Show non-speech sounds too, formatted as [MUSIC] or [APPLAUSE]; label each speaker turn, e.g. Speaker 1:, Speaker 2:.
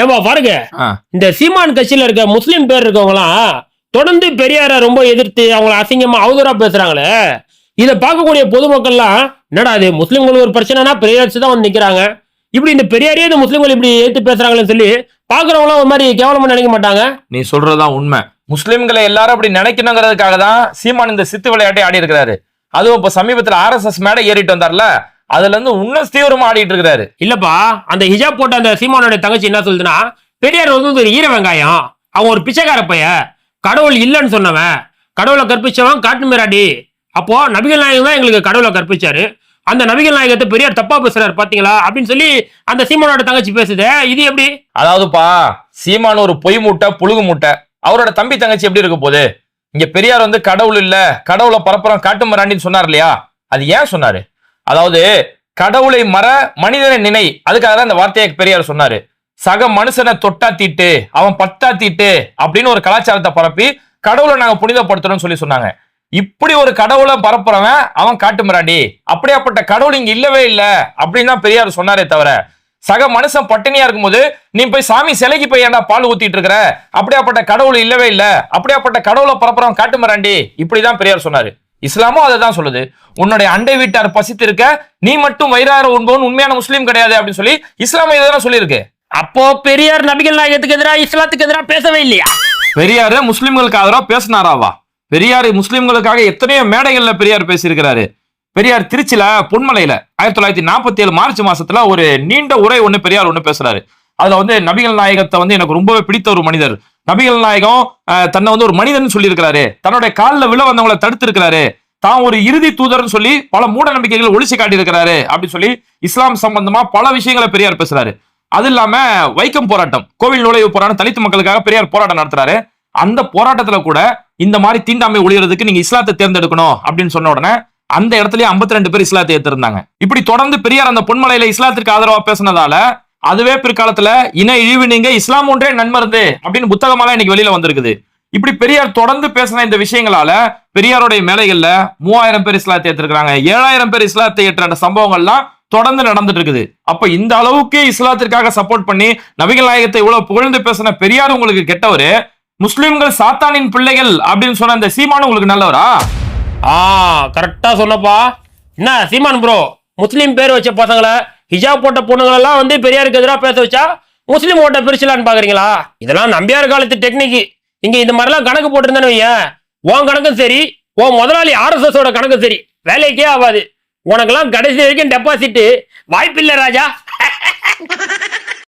Speaker 1: ஏமா பாருங்க. இந்த சீமான் கட்சியில இருக்க முஸ்லீம் பேர் இருக்கவங்களாம் தொடர்ந்து பெரியார ரொம்ப எதிர்த்து அவங்கள அசிங்கமா அவதூறா பேசுறாங்களே. இதை பார்க்கக்கூடிய பொதுமக்கள்லாம் என்னடா அது முஸ்லீம்களுக்கு ஒரு பிரச்சனைனா பெரியார் தான் வந்து நிக்கிறாங்க. இப்படி இந்த பெரியாரே இந்த முஸ்லீம்கள் இப்படி ஏத்து பேசுறாங்களேன்னு சொல்லி பாக்குறவங்களாம் ஒரு மாதிரி கேவலமா நினைக்க மாட்டாங்க.
Speaker 2: நீ சொல்றதுதான் உண்மை. முஸ்லிம்களை எல்லாரும் அப்படி நினைக்கணுங்கிறதுக்காக தான் சீமான் இந்த சித்து விளையாட்டை ஆடி இருக்கிறாரு அதுவும் இப்ப சமீபத்துல ஆர்எஸ்எஸ் மேடை ஏறிட்டு வந்தார்ல. அதுல இருந்து இன்னும் தீவிரமா ஆடிட்டு இருக்கிறாரு.
Speaker 1: இல்லப்பா அந்த ஹிஜாப் போட்ட அந்த சீமானோட தங்கச்சி என்ன சொல்லுதுன்னா பெரியார் வந்து ஒரு ஈர வெங்காயம் அவன் ஒரு பிச்சைக்கார பைய கடவுள் இல்லைன்னு சொன்னவன் கடவுளை கற்பிச்சவன் காட்டு மிராடி அப்போ நபிகள் நாயகம் தான் எங்களுக்கு கடவுளை கற்பிச்சாரு. அந்த நபிகள் நாயகத்தை பெரியார் தப்பா பேசுறாரு பாத்தீங்களா? அப்படின்னு சொல்லி அந்த சீமானோட தங்கச்சி பேசுதே. இது எப்படி?
Speaker 2: அதாவதுப்பா சீமான் ஒரு பொய் மூட்டை புழுகு மூட்டை. அவரோட தம்பி தங்கச்சி எப்படி இருக்க போகுது? இங்க பெரியார் வந்து கடவுள் இல்ல கடவுளை பரப்புறம் காட்டு மராண்டின்னு சொன்னார் இல்லையா? அது ஏன் சொன்னாரு? அதாவது கடவுளை மற மனிதனை நினை. அதுக்காக தான் இந்த வார்த்தையை பெரியார் சொன்னாரு. சக மனுஷனை தொட்டா தீட்டு அவன் பத்தா தீட்டு அப்படின்னு ஒரு கலாச்சாரத்தை பரப்பி கடவுளை நாங்க புனிதப்படுத்தணும்னு சொல்லி சொன்னாங்க. இப்படி ஒரு கடவுளை பரப்புறவன் அவன் காட்டு மிராண்டி. அப்படியாப்பட்ட கடவுள் இங்க இல்லவே இல்லை அப்படின்னு தான் பெரியார் சொன்னாரே தவிர சக மனுஷன் பட்டினியா இருக்கும்போது நீ போய் சாமி சிலைக்கு போய் ஏன்டா பால் ஊத்திட்டு இருக்கிற? அப்படியாப்பட்ட கடவுள் இல்லவே இல்லை. அப்படியாப்பட்ட கடவுளை பரப்புறவன் காட்டு மிராண்டி. இப்படிதான் பெரியார் சொன்னாரு. இஸ்லாமும் அதை தான் சொல்லுது. உன்னுடைய அண்டை வீட்டார் பசித்திருக்க நீ மட்டும் வயிறார உண்பவன் உண்மையான முஸ்லீம் கிடையாது அப்படின்னு சொல்லி இஸ்லாம் இதை சொல்லியிருக்கு.
Speaker 1: அப்போ பெரியார் நபிகள் நாயகத்துக்கு எதிராக இஸ்லாத்துக்கு எதிராக பேசவே இல்லையா?
Speaker 2: பெரியாரு முஸ்லிம்களுக்கு ஆதரவா பேசினாராவா? பெரியார் முஸ்லிம்களுக்காக எத்தனையோ மேடைகள்ல பெரியார் பேசியிருக்கிறாரு. பெரியார் திருச்சியில பொன்மலையில ஆயிரத்தி தொள்ளாயிரத்தி நாற்பத்தி ஏழு மார்ச் மாசத்துல ஒரு நீண்ட உரை ஒண்ணு பெரியார் ஒண்ணு பேசுறாரு. அதுல வந்து நபிகள் நாயகத்தை வந்து எனக்கு ரொம்பவே பிடித்த ஒரு மனிதர். நபிகள் நாயகம் தன்னை வந்து ஒரு மனிதன் சொல்லியிருக்கிறாரு. தன்னுடைய காலில் விழ வந்தவங்களை தடுத்து இருக்கிறாரு தான் ஒரு இறுதி தூதர்னு சொல்லி பல மூட நம்பிக்கைகள் ஒழிச்சு காட்டியிருக்கிறாரு அப்படின்னு சொல்லி இஸ்லாம் சம்பந்தமா பல விஷயங்களை பெரியார் பேசுறாரு. அது இல்லாம வைக்கம் போராட்டம் கோவில் நுழைவு போராட்டம் தலித்து மக்களுக்காக பெரியார் போராட்டம் நடத்துறாரு. அந்த போராட்டத்துல கூட இந்த மாதிரி தீண்டாமை ஒழியறதுக்கு நீங்க இஸ்லாத்தை தேர்ந்தெடுக்கணும் அப்படின்னு சொன்ன உடனே அந்த இடத்துலயே 52 ரெண்டு பேர் இஸ்லாத்தை ஏத்திருந்தாங்க. இப்படி தொடர்ந்து பெரியார் அந்த பொன்மலையில இஸ்லாத்திற்கு ஆதரவா பேசினதால அதுவே பிற்காலத்துல இன இழிவு நீங்க இஸ்லாம் ஒன்றே நன்மருந்து அப்படின்னு புத்தகமாலாம் இன்னைக்கு வெளியில வந்திருக்குது. இப்படி பெரியார் தொடர்ந்து பேசின இந்த விஷயங்களால பெரியாருடைய மேலைகள்ல மூவாயிரம் பேர் இஸ்லாத்தை ஏற்றிருக்கிறாங்க. ஏழாயிரம் பேர் இஸ்லாத்தை ஏற்ற சம்பவங்கள்லாம் தொடர்ந்து நடந்துட்டு இருக்குது. அப்ப இந்த அளவுக்கு இஸ்லாத்திற்காக சப்போர்ட் பண்ணி நபிகள் நாயகத்தை இவ்வளவு புகழ்ந்து பேசின பெரியார் உங்களுக்கு கெட்டவரு. முஸ்லிம்கள் சாத்தானின் பிள்ளைகள் அப்படின்னு சொன்ன இந்த சீமான் உங்களுக்கு நல்லவரா?
Speaker 1: ஆ கரெக்டா சொன்னப்பா என்ன சீமான் ப்ரோ முஸ்லீம் பேர் வச்ச பசங்களை ஹிஜாப் போட்ட பொண்ணுங்களெல்லாம் வந்து பெரியாருக்கு எதிராக பேச வச்சா முஸ்லீம் ஓட்ட பிரிச்சலான்னு பாக்குறீங்களா? இதெல்லாம் நம்பியார் காலத்து டெக்னிக் இங்க இந்த மாதிரிலாம் கணக்கு போட்டிருந்தேன்னு வையேன். உன் கணக்கும் சரி உன் முதலாளி ஆர்எஸ்எஸ் ஓட கணக்கும் சரி. வேலைக்கே ஆகாது உனக்கெல்லாம் கடைசி வரைக்கும் டெபாசிட் வாய்ப்பில்லை ராஜா. [LAUGHS]